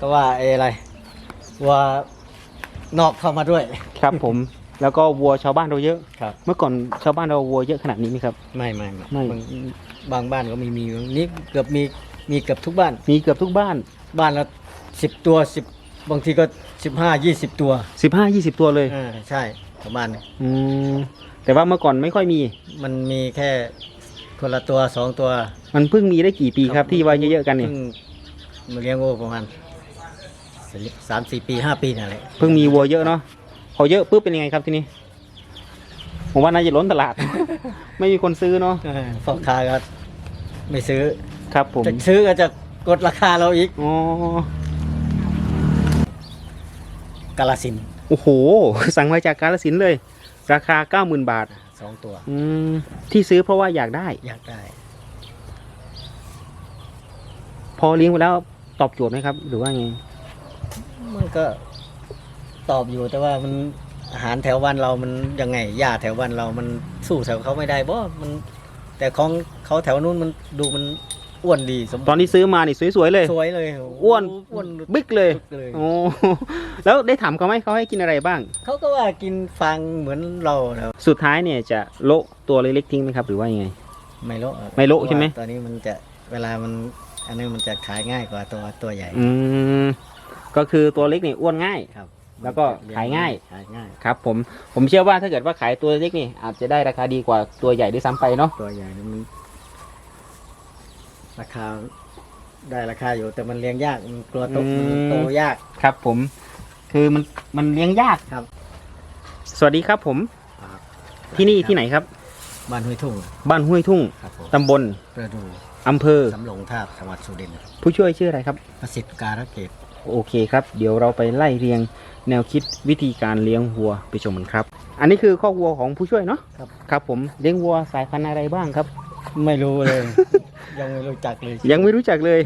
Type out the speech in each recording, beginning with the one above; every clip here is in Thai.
ก็ว่าเออะไรวัวนอกเข้ามาด้วย ครับผม แล้วก็วัวชาวบ้านเราเยอะ ครับ เมื่อก่อนชาวบ้านเราวัวเยอะขนาดนี้ไหมครับไม่ไม่ไม่ บางบางบ้านก็มีมีนี่เกือบมีมีเกือบทุกบ้าน มีเกือบทุกบ้าน บ้านละสิบตัวสิบบางทีก็สิบห้ายี่สิบตัว15 20 ตัวเลยอ่าใช่ประมาณนี้อืมแต่ว่าเมื่อก่อนไม่ค่อยมีมันมันมีแค่คนละตัวสองตัวมันเพิ่งมีได้กี่ปีครับที่ว่าเยอะๆกันเนี่ยเพิ่งมาเลี้ยงวัวประมาณ สามสี่ปีห้าปีนั่นแหละเพิ่งมีวัวเยอะเนาะพอเยอะปุ๊บเป็นยังไงครับทีนี้ ผมว่าน่าจะล้นตลาด ไม่มีคนซื้อเนาะเออพ่อค้าก็ไม่ซื้อครับผมจะซื้อก็จะกดราคาเราอีกอ๋อกาลสินธุ์โอ้โห สั่งมาจากกาลสินธุ์เลย ราคา90,000บาทสองตัว อืมที่ซื้อเพราะว่าอยากได้ อยากได้ พอเลี้ยงไปแล้วตอบโจทย์ไหมครับ หรือว่าไง มันก็ตอบอยู่แต่ว่ามันอาหารแถวบ้านเรามันยังไงหญ้าแถวบ้านเรามันสู้แถวเขาไม่ได้บ่มัน แต่ของเขาแถวนู้นมันดูมันอ้วนดีสมตอนที่ซื้อมานี่สวยๆเลย สวยเลยอ้วนอ้วนบิ๊กเลยเลย โอ้แล้วได้ถามเขาไหมเขาให้กินอะไรบ้าง เขาก็ว่ากินฟางเหมือนเราแล้วสุดท้ายเนี่ยจะโละตัวเล็กๆทิ้งไหมครับ หรือว่ายังไง ไม่โละอไม่โละใช่ไหม เพราว่าตัวนี้มันจะเวลามันอันนี้มันจะขายง่ายกว่าตัวตัวใหญ่ อืม ก็คือตัวเล็กนี่อ้วนง่าย ครับ แล้วก็ขายง่าย ขายง่ายครับผมผมเชื่อว่าถ้าเกิดว่าขายตัวเล็กนี่อาจจะได้ราคาดีกว่าตัวใหญ่ด้วยซ้ำไปเนาะตัวใหญ่นี่มันราคาได้ราคาอยู่แต่มันเลี้ยงยากมันกลัวโตมันโตยาก ครับ ผม คือมันมันเลี้ยงยากครับ สวัสดีครับผมที่นี่ที่ไหนครับ บ้านห้วยทุ่งบ้านห้วยทุ่งครับผมตำบลประดูอำเภอสำโรงทาบจังหวัดสุรินทร์ผู้ช่วยชื่ออะไรครับ ประสิทธิ์การะเกต โอเคครับ เดี๋ยวเราไปไล่เรียงแนวคิดวิธีการเลี้ยงวัวไปชมกันครับ อันนี้คือข้อกวัวของผู้ช่วยเนาะครับ ครับผมเลี้ยงวัวสายพันธุ์อะไรบ้างครับ ไม่รู้เลย ยังไม่รู้จักเลยยังไม่รู้จักเลย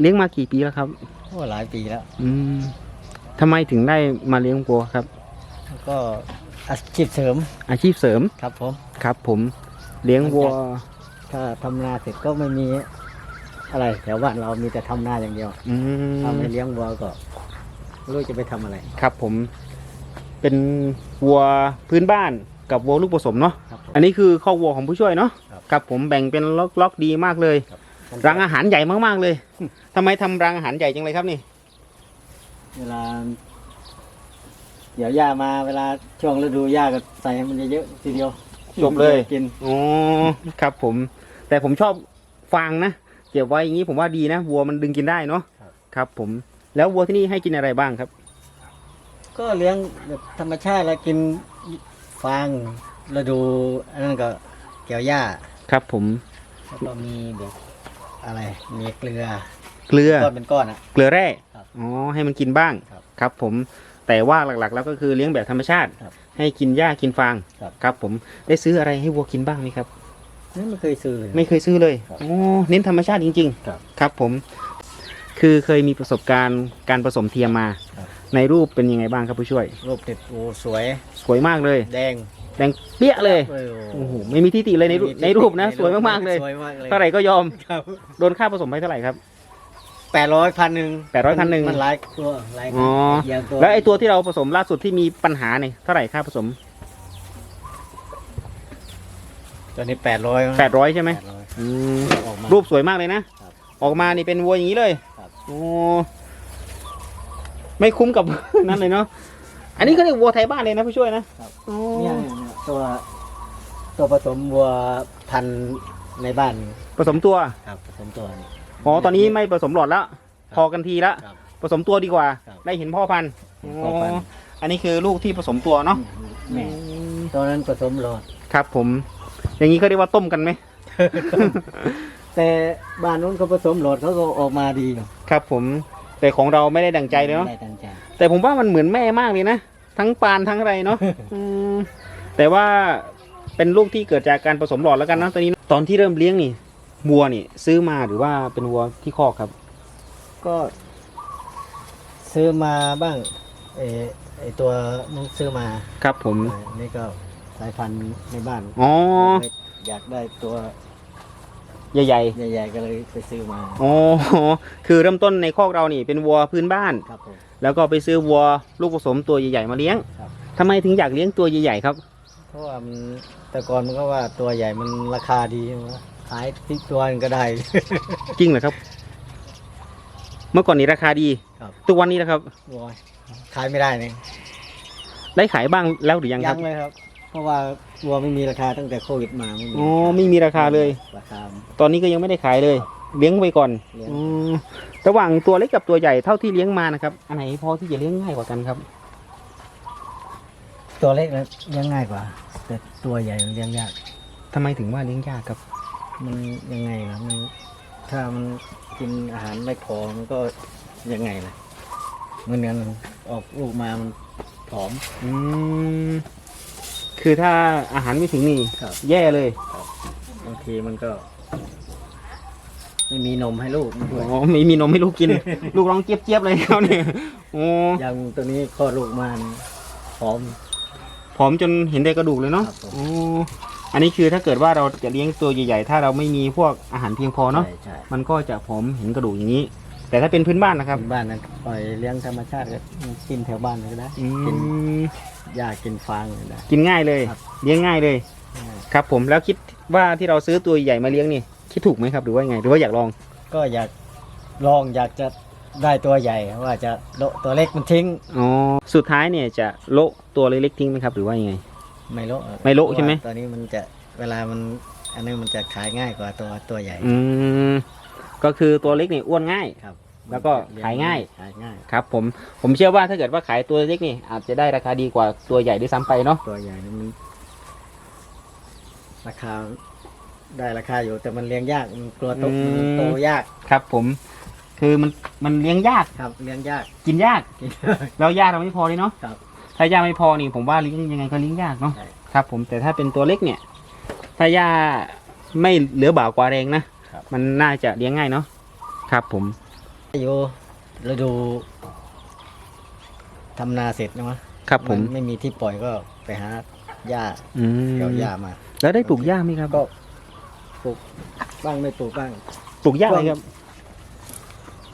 เลี้ยงมากี่ปีแล้วครับ โอ้หลายปีแล้ว อืมทำไมถึงได้มาเลี้ยงวัวครับ แล้วก็อาชีพเสริมอาชีพเสริมครับผม ครับ ผมเลี้ยงวัว ถ้าทำนาเสร็จก็ไม่มี อะไรแถวบ้านเรามีแต่ทำนาอย่างเดียวอืม ถ้าไม่เลี้ยงวัวก็ไม่รู้จะไปทำอะไร ครับผมเป็นวัวพื้นบ้านกับวัวลูกผสมเนาะครับผม อันนี้คือข้อกวัวของผู้ช่วยเนาะครับ ครับผมแบ่งเป็นล็อกล็อกดีมากเลยรังอาหารใหญ่มากๆเลยทำไมทำรังอาหารใหญ่จังเลยครับนี่เวลาเดี๋ยวหญ้ามาเวลาช่วงฤดูหญ้าก็ใส่ให้มันเยอะๆทีเดียวจบเลยกินอ๋อครับผม แต่ผมชอบฟางนะ เก็บไว้อย่างนี้ผมว่าดีนะวัวมันดึงกินได้เนาะครับ ผมแล้ววัวที่นี่ให้กินอะไรบ้างครับ ก็เลี้ยงแบบธรรมชาติแล้วกินฟางฤดูอันนั้นก็เกี่ยวหญ้าครับ ผมแล้วก็มีแบบอะไร มีเกลือเกลือก้อนเป็นก้อนอะ เกลือแร่ครับอ๋อให้มันกินบ้างครับครับผมแต่ว่าหลักๆ แล้วก็คือเลี้ยงแบบธรรมชาติ ครับให้กินหญ้ากินฟางครับ ครับ ผมได้ซื้ออะไรให้วัวกินบ้างไหมครับนี่ ไม่เคยซื้อเลย ไม่เคยซื้อเลยครับโอ้เน้นธรรมชาติจริงครับๆครับผม คือเคยมีประสบการณ์การผสมเทียมมา ครับ ในรูปเป็นยังไงบ้างครับผู้ช่วย รูปติดโอ้สวย สวยมากเลย แดงแดงเปี้ยเลยโอ้โอ้โห ไม่มีที่ติเลยในรูปในรูปนะ สวยมากๆเลย สวยมากเลยเท่าไหร่ก็ยอม ครับโดนค่าผสมไปเท่าไหร่ครับ แปดร้อยพันหนึ่ง800พันหนึ่ง มันหลายตัวหลายอ๋อ อย่างตัวแล้วไอ้ตัวที่เราผสมล่าสุดที่มีปัญหาเนี่ยเท่าไหร่ค่าผสม ตัวนี้แปดร้อย800ใช่ไหมแปดร้อยอืมออกมารูปสวยมากเลยนะครับออกมานี่เป็นวัวอย่างนี้เลยครับโอ้ไม่คุ้มกับนั่นเลยเนาะอันนี้เขาเรียกวัวไทยบ้านเลยนะผู้ช่วยนะครับโอ้เนี่ยเนี่ยตัวตัวผสมวัวพันธุ์ในบ้านผสมตัวครับผสมตัวนี่อ๋อตอนนี้ไม่ผสมหลอดแล้วพอกันทีละครับผสมตัวดีกว่าครับได้เห็นพ่อพันธุ์เห็นพ่อพันธุ์อ๋ออันนี้คือลูกที่ผสมตัวเนาะแม่ตอนนั้นผสมหลอดครับผม อย่างนี้เขาเรียกว่าต้มกันไหม แต่บ้านนู้นเขาผสมหลอดเขาก็ออกมาดีอยู่ครับผมแต่ของเราไม่ได้ดังใจเลยเนาะได้ตั้งใจแต่ผมว่ามันเหมือนแม่มากเลยนะ ทั้งปานทั้งอะไรเนาะอืมแต่ว่าเป็นลูกที่เกิดจากการผสมหลอดแล้วกันนะตอนนี้ตอนที่เริ่มเลี้ยงนี่วัวนี่ ซื้อมาหรือว่าเป็นวัวที่คอกครับ ก็ซื้อมาบ้างเออไอตัวนู้นซื้อมาครับผม อันนี่ก็ สายพันธุ์ในบ้านอ๋ออยากได้ตัวใหญ่ใหญ่ๆก็เลยไปซื้อมาๆอ๋อคือเริ่มต้นในคอกเรานี่เป็นวัวพื้นบ้าน ครับผม แล้วก็ไปซื้อวัวลูกผสมตัวใหญ่ๆมาเลี้ยงครับ ทำไมถึงอยากเลี้ยงตัวใหญ่ๆครับ เพราะว่ามันแต่ก่อนมันก็ว่าตัวใหญ่มันราคาดีใช่ไหมขายที่ตัวหนึงก็ได้ จริงเหรอครับ เมื่อก่อนนี้ราคาดีครับ ทุกวันนี้นะครับ โอ้ยขายไม่ได้เนี่ยได้ขายบ้างแล้วหรือยังคยัรับ งเลยครับ เพราะว่าวัวไม่มีราคาตั้งแต่โควิดมาไม่มีอ๋อไม่มีราคาเลย ราคา ตอนนี้ก็ยังไม่ได้ขายเลย เลี้ยงไว้ก่อนเลี้ยง อืมระหว่างตัวเล็กกับตัวใหญ่เท่าที่เลี้ยงมานะครับ อันไหนพอที่จะเลี้ยงง่ายกว่ากันครับ ตัวเล็กนะเลี้ยงง่ายกว่า แต่ตัวใหญ่มันเลี้ยงยาก ทำไมถึงว่าเลี้ยงยากครับ มันยังไงนะมันถ้ามันกินอาหารไม่พอมันก็ยังไงนะเหมือนกันออกลูกมามันผอมอืม คือถ้าอาหารไม่ถึงนี่ครับ แย่เลยบางทีมันก็ ไม่มีนมให้ลูกมันด้วย อ๋อไม่มีนมให้ลูกกิน ลูกร้องเจี๊ยบๆเลยครับเนี่ยโอ้อย่างตัวนี้คลอดลูกมานี่ผอม ผอมจนเห็นได้กระดูกเลยเนาะครับผม โอ้อันนี้คือถ้าเกิดว่าเราจะเลี้ยงตัวใหญ่ๆถ้าเราไม่มีพวกอาหารเพียงพอเนาะใช่ใช่มันก็จะผอมเห็นกระดูกอย่างนี้ แต่ถ้าเป็นพื้นบ้านนะครับเป็นบ้านนะปล่อยเลี้ยงธรรมชาติก็กินแถวบ้านก็ได้อืกินมหญ้ากินฟางก็ได้ กินง่ายเลยครับ เลี้ยงง่ายเลย ครับผมแล้วคิดว่าที่เราซื้อตัวใหญ่มาเลี้ยงนี่คิดถูกไหมครับหรือว่ายังไงหรือว่าอยากลอง ก็อยากลองอยากจะได้ตัวใหญ่ว่าจะโละตัวเล็กมันทิ้งอ๋อ สุดท้ายเนี่ยจะโละตัวเล็กๆทิ้งไหมครับ หรือว่ายังไง ไม่โละไม่โละใช่ไหม เพราว่าตอนนี้มันจะเวลามันอันนี้มันจะขายง่ายกว่าตัวตัวใหญ่ อืม ก็คือตัวเล็กนี่อ้วนง่าย ครับแล้วก็ขายง่าย ขายง่าย ครับผมผมเชื่อว่าถ้าเกิดว่าขายตัวเล็กนี่อาจจะได้ราคาดีกว่าตัวใหญ่ด้วยซ้ำไปเนาะตัวใหญ่นี่มัน ราคาได้ราคาอยู่แต่มันเลี้ยงยากมันกลัวโตมันโตยากครับ ผมคือมันมันเลี้ยงยากครับ เลี้ยงยากกินยากแล้วยากเราไม่พอเลยเนาะครับถ้ายาไม่พอนี่ผมว่าเลี้ยงยังไงก็เลี้ยงยากเนาะใช่ ครับ ผมแต่ถ้าเป็นตัวเล็กเนี่ย ถ้ายาไม่เหลือบ่ากว่าแรงนะครับ มันน่าจะเลี้ยงง่ายเนาะครับ ผมอยู่ฤดูทำนาเสร็จนะมะครับผมนไม่มีที่ปล่อยก็ไปหาหญ้าอืมเกี่ยวหญ้ามา แล้วได้ปลูกหญ้าไหมครับก็ปลูกบ้างไม่ปลูกบ้าง ปลูกหญ้าอะไรครับ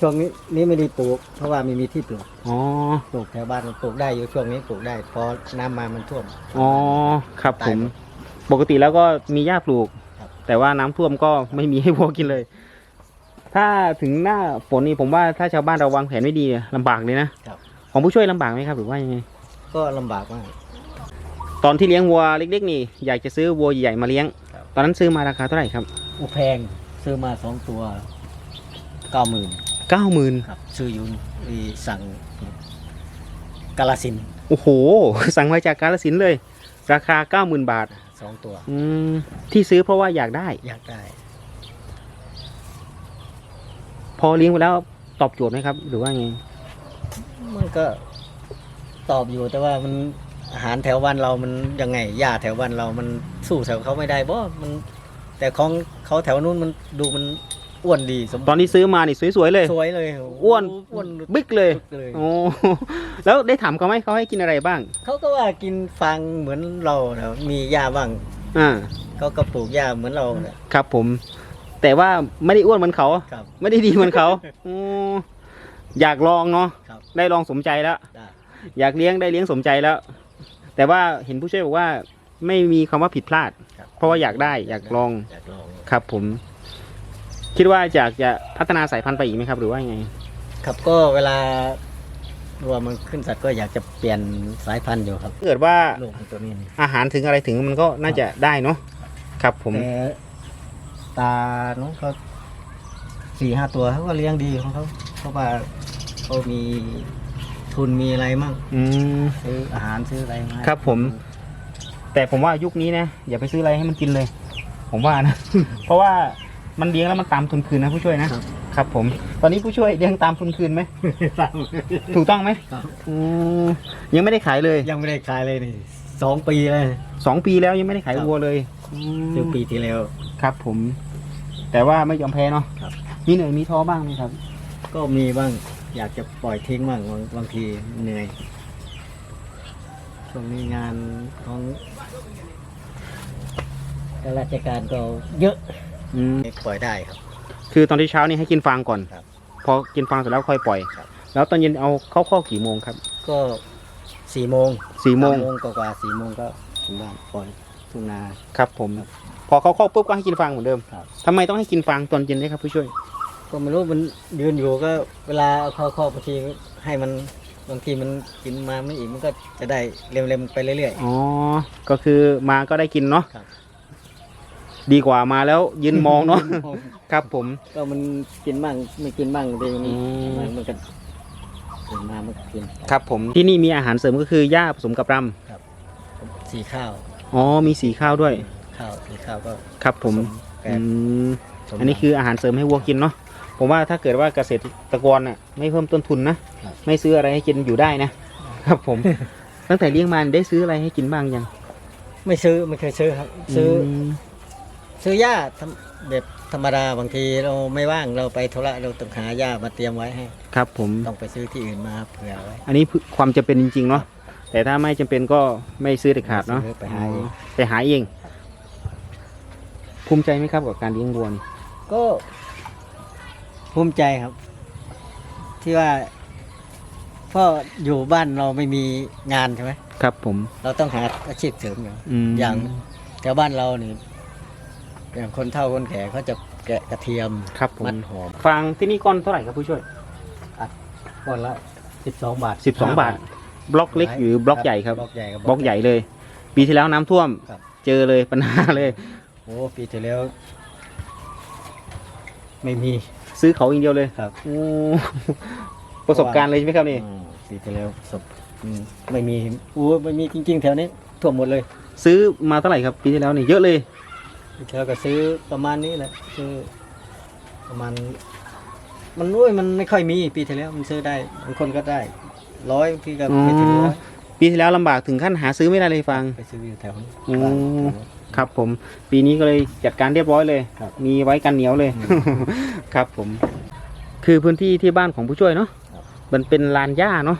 ช่วงนี้นี้ไม่ได้ปลูก เพราะว่าไม่มีที่ปลูกอ๋อปลูกแถวบ้านมันปลูกได้อยู่ช่วงนี้ปลูกได้พอน้ำมามันท่วมอ๋อครับผมตายหมดปกติแล้วก็มีหญ้าปลูกครับ แต่ว่าน้ำท่วมก็ไม่มีให้วัวกินเลย ถ้าถึงหน้าฝนนี่ผมว่าถ้าชาวบ้านเราวางแผนไม่ดีลำบากเลยนะครับของผู้ช่วยลำบากไหมครับ หรือว่ายังไง ก็ลำบากมากตอนที่เลี้ยงวัวเล็กๆนี่อยากจะซื้อวัวใหญ่ๆมาเลี้ยงครับตอนนั้นซื้อมาราคาเท่าไหร่ครับอุแพงซื้อมาสองตัวเก้าหมื่นเก้าหมื่นครับซื้ออยู่อีสั่งกาลสินธุ์โอ้โห สั่งมาจากกาลสินธุ์เลย ราคาเก้าหมื่นบาท สองตัว อืมที่ซื้อเพราะว่าอยากได้ อยากได้ พอเลี้ยงไปแล้วตอบโจทย์ไหมครับ หรือว่าไงมันก็ตอบอยู่แต่ว่ามันอาหารแถวบ้านเรามันยังไงหญ้าแถวบ้านเรามันสู้แถวเขาไม่ได้บ่มัน แต่ของเขาแถวนู้นมันดูมัน อ้วนดีสมตอนที่ซื้อมานี่สวยๆเลย สวยเลยอ้วนอ้วนบิ๊กเลยเลยโอ้แล้วได้ถามเขาไหมเขาให้กินอะไรบ้างเขาก็ว่ากินฟางเหมือนเรานะมีหญ้าบ้างอ่าเขาก็ปลูกหญ้าเหมือนเราเนี่ย ครับผม แต่ว่าไม่ได้อ้วนเหมือนเขา ครับไม่ได้ดีเหมือนเขาอืมอยากลองเนาะครับ ได้ลองสมใจแล้ว ได้อยากเลี้ยงได้เลี้ยงสมใจแล้ว แต่ว่าเห็นผู้ช่วยบอกว่าไม่มีคำว่าผิดพลาด ครับเพราะว่าอยากได้อยากลองอยากลองครับผม คิดว่าอยากจะพัฒนาสายพันธุ์ไปอีกไหมครับ หรือว่ายังไง ครับก็เวลาวัวมันขึ้นสัตว์ก็อยากจะเปลี่ยนสายพันธุ์อยู่ครับถ้าเกิดว่าลูกของตัวนี้นี่อาหารถึงอะไรถึงมันก็น่าจะได้เนาะครับผมแต่ตาเนาะเขาสี่ห้าตัวเขาก็เลี้ยงดีของเขาเพราะว่าเขามีทุนมีอะไรมั่งอืม ซื้ออาหารซื้ออะไรมาครับผม แต่ผมว่ายุคนี้นะอย่าไปซื้ออะไรให้มันกินเลย ผมว่านะ เพราะว่า มันเลี้ยงแล้วมันตามทุนคืนนะผู้ช่วยนะ ครับ ครับ ผม ตอนนี้ผู้ช่วยเลี้ยงตามทุนคืนไหมถูกต้องไหมครับอืมยังไม่ได้ขายเลยยังไม่ได้ขายเลยนี่สองปีเลย สองปีแล้วยังไม่ได้ขายครับ วัวเลยซื้อปีที่แล้ว ครับ ผม แต่ว่าไม่ยอมแพ้เนาะครับ มีเหนื่อยมีท้อบ้างไหมครับ ก็มีบ้างอยากจะปล่อยทิ้งบ้างบางบางทีเหนื่อยช่วงนี้งานของข้าราชการก็เยอะ อืมปล่อยได้ครับ คือตอนที่เช้านี่ให้กินฟางก่อนครับพอกินฟางเสร็จแล้วค่อยปล่อย ครับ แล้วตอนเย็นเอาเข้าข้อกกี่โมงครับก็สี่โมงสี่โมงสากว่าๆสี่โมงก็ถึงบ้านปล่อยทุ่งนา ครับผม พอเขาเข้าปุ๊บก็ให้กินฟางเหมือนเดิมครับ ทำไมต้องให้กินฟางตอนเย็นด้วยครับผู้ช่วย ก็ไม่รู้มันยืนอยู่ก็เวลาเอาเข้าคอกบางทีให้มันบางทีมันกินมาไม่อีกมันก็จะได้เร็วๆไปเรื่อย อ๋อ ก็คือมาก็ได้กินเนาะ ครับ ดีกว่ามาแล้วยืนมองเนาะ ครับผม ก็มันกินบ้างไม่กินบ้างดีมันอืม มันมันก็กินมามันก็กินครับผมที่นี่มีอาหารเสริมก็คือหญ้าผสมกับรสีข้าวำอ๋อมีสีข้าวด้วย ข้าวสีข้าวก็ครับผมแกอืงมผสม อันนี้คืออาหารเสริมให้วัวกินเนาะผมว่าถ้าเกิดว่าเกษตรกรน่ะไม่เพิ่มต้นทุนนะครับ ไม่ซื้ออะไรให้กินอยู่ได้นะ ครับผม ตั้งแต่เลี้ยงมาได้ซื้ออะไรให้กินบ้างยังไม่ซื้อไม่เคยซื้อครับ ซื้ออม ซื้อหญ้าทำแบบธรรมดาบางทีเราไม่ว่างเราไปธุระเราต้องหาหญ้ามาเตรียมไว้ให้ ครับ ผม ต้องไปซื้อที่อื่นมาเผื่อไว้ อันนี้ความจำเป็นจริงๆเนาะแต่ถ้าไม่จำเป็นก็ไม่ซื้อเด็ดขาดเนาะไม่ซื้อไปหาเอง ไปหาเองภูมิใจไหมครับกับการเลี้ยงวัวนี่ก็ภูมิใจครับ ที่ว่าพ่ออยู่บ้านเราไม่มีงานใช่ไหมครับ ผม เราต้องหาอาชีพเสริมอย่างอืมอย่างแถวบ้านเรานี่ อย่างคนเฒ่าคนแก่เขาจะแกะกระเทียมครับผม มัดหอมฟางที่นี่ก้อนเท่าไหร่ครับผู้ช่วย ก้อนละสิบสองบาทสิบสองบาท บล็อกเล็กหรือบล็อกใหญ่ครับ บล็อกใหญ่กับบ ล็อกใหญ่เลย ปีที่แล้วน้ำท่วม ครับ เจอเลยปัญหาเลย โอ้ปีที่แล้ว ไม่มี ซื้อเขาอย่างเดียวเลยครับ โอ้ประสบการณ์เลยใช่ไหมครับนี่ อืมปีที่แล้วศพอืมไม่มีอู้ไม่มีจริง ๆ แถวนี้ท่วมหมดเลย ซื้อมาเท่าไหร่ครับปีที่แล้วนี่เยอะเลย ปีที่แล้วก็ซื้อประมาณนี้แหละซื้อประมาณ มันอุ้ยมันไม่ค่อยมีปีที่แล้วมันซื้อได้บางคนก็ได้ร้อยบางทีก็ไม่ถึงร้อยปีที่แล้วลำบากถึงขั้นหาซื้อไม่ได้เลยฟางไปซื้ออยู่แถวนี้อืมครับผม ปีนี้ก็เลยจัดการเรียบร้อยเลยครับมีไว้กันเหนียวเลย ครับผม คือพื้นที่ที่บ้านของผู้ช่วยเนาะครับมันเป็นลานหญ้าเนาะ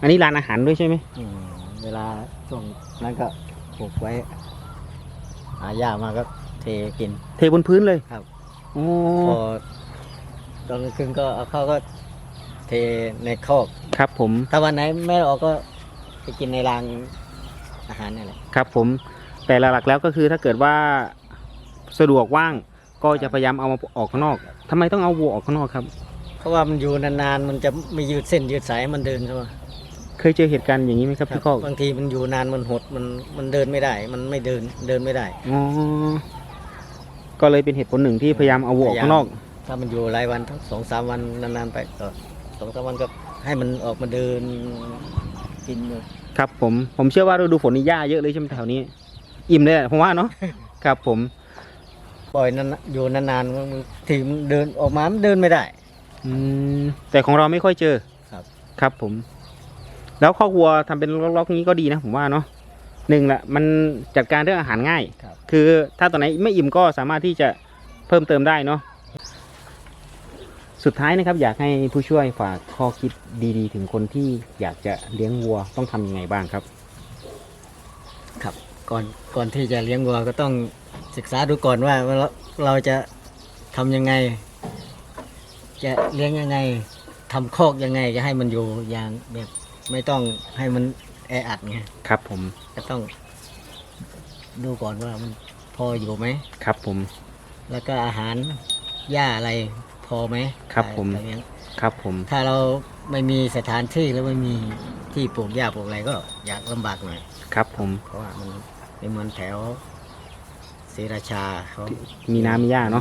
อันนี้ลานอาหารด้วยใช่ไหมอืมเวลาช่วงนั้นก็ปลูกไว้หาหญ้ามาก็ เทกิน เทบนพื้นเลยครับ โอ้พอตอนกลางคืนก็เอาเข้าก็เทในคอก ครับผม ถ้าวันไหนไม่ออกก็ไปกินในรางอาหารนี่แหละ ครับผม แต่หลักๆแล้วก็คือถ้าเกิดว่าสะดวกว่างก็จะพยายามเอามาออกข้างนอกทำไมต้องเอาวัวออกข้างนอกครับ เพราะว่ามันอยู่นานๆ มันจะไม่ยืดเส้นยืดสายให้มันเดินเข้ามาเคยเจอเหตุการณ์อย่างนี้ไหมครับที่คอกบางทีมันอยู่นานมันหดมันมันเดินไม่ได้ มันไม่เดินเดินไม่ได้ อ๋อ ก็เลยเป็นเหตุผลหนึ่งที่พยายามเอาวัวออกข้างนอก ถ้ามันอยู่หลายวันทั้งสองสามวันนานๆไปก็สองสามวันก็ให้มันออกมาเดินกินอยู่ครับผมผมเชื่อว่าฤดูฝนนี่หญ้าเยอะเลยใช่ไหมแถวนี้ อิ่มเลยแหละผมว่าเนาะครับผมปล่อยนานๆอยู่นานๆมันทีมันเดินออกมามันเดินไม่ได้อืมแต่ของเราไม่ค่อยเจอครับ ครับผม แล้วข้อกวัวทำเป็นล็อกๆนี้ก็ดีนะผมว่าเนาะ หนึ่งละมันจัดการเรื่องอาหารง่ายครับ คือถ้าตอนไหนไม่อิ่มก็สามารถที่จะเพิ่มเติมได้เนาะสุดท้ายนะครับ อยากให้ผู้ช่วยฝากข้อคิดดีๆ ถึงคนที่อยากจะเลี้ยงวัวต้องทำยังไงบ้างครับ ครับก่อนก่อนที่จะเลี้ยงวัวก็ต้องศึกษาดูก่อนว่าเราเราจะทำยังไง จะเลี้ยงยังไงทำคอกยังไงจะให้มันอยู่อย่างแบบไม่ต้องให้มัน แออัดไงครับผมก็ต้อง ดูก่อนว่ามันพออยู่ไหม ครับผม แล้วก็อาหารหญ้าอะไรพอไหมครับผมไปเลี้ยงครับผม ถ้าเราไม่มีสถานที่แล้วไม่มีที่ปลูกหญ้าปลูกอะไรก็อยากลำบากหน่อย ครับผม เพราะว่ามันเป็นเหมือนแถวศรีราชาเขา มีน้ำมีหญ้าเนาะ